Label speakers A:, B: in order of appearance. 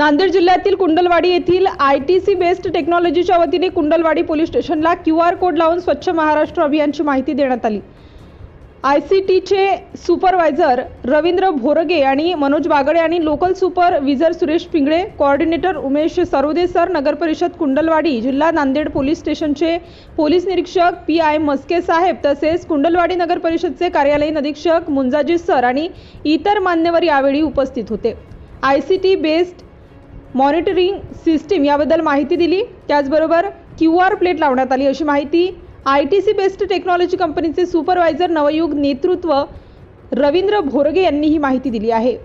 A: नांदेड जिल्ह्यातील कुंडलवाडी येथील I T C based टेक्नॉलॉजीच्या वतीने कुंडलवाडी पोलीस स्टेशनला क्यू आर कोड लावून स्वच्छ महाराष्ट्र अभियानची माहिती देण्यात आली. आय सी टीचे सुपरवायझर रवींद्र भोरगे आणि मनोज बागडे आणि local supervisor Suresh Pingale coordinator Umesh Sarode sir नगरपरिषद कुंडलवाडी जिल्हा नांदेड पोलीस स्टेशनचे पोलीस निरीक्षक पी आय मस्के साहेब तसेच कुंडलवाडी नगर परिषदचे कार्यालयीन अधीक्षक मुंजाजी सर आणि इतर मान्यवर यावेळी उपस्थित होते. I C T based monitoring system याबद्दल माहिती दिली. त्याचबरोबर क्यू आर प्लेट लावण्यात आली अशी माहिती. I T C based technology कंपनीचे सुपरवायझर नवयुग नेतृत्व रवींद्र भोरगे यांनी ही माहिती दिली आहे.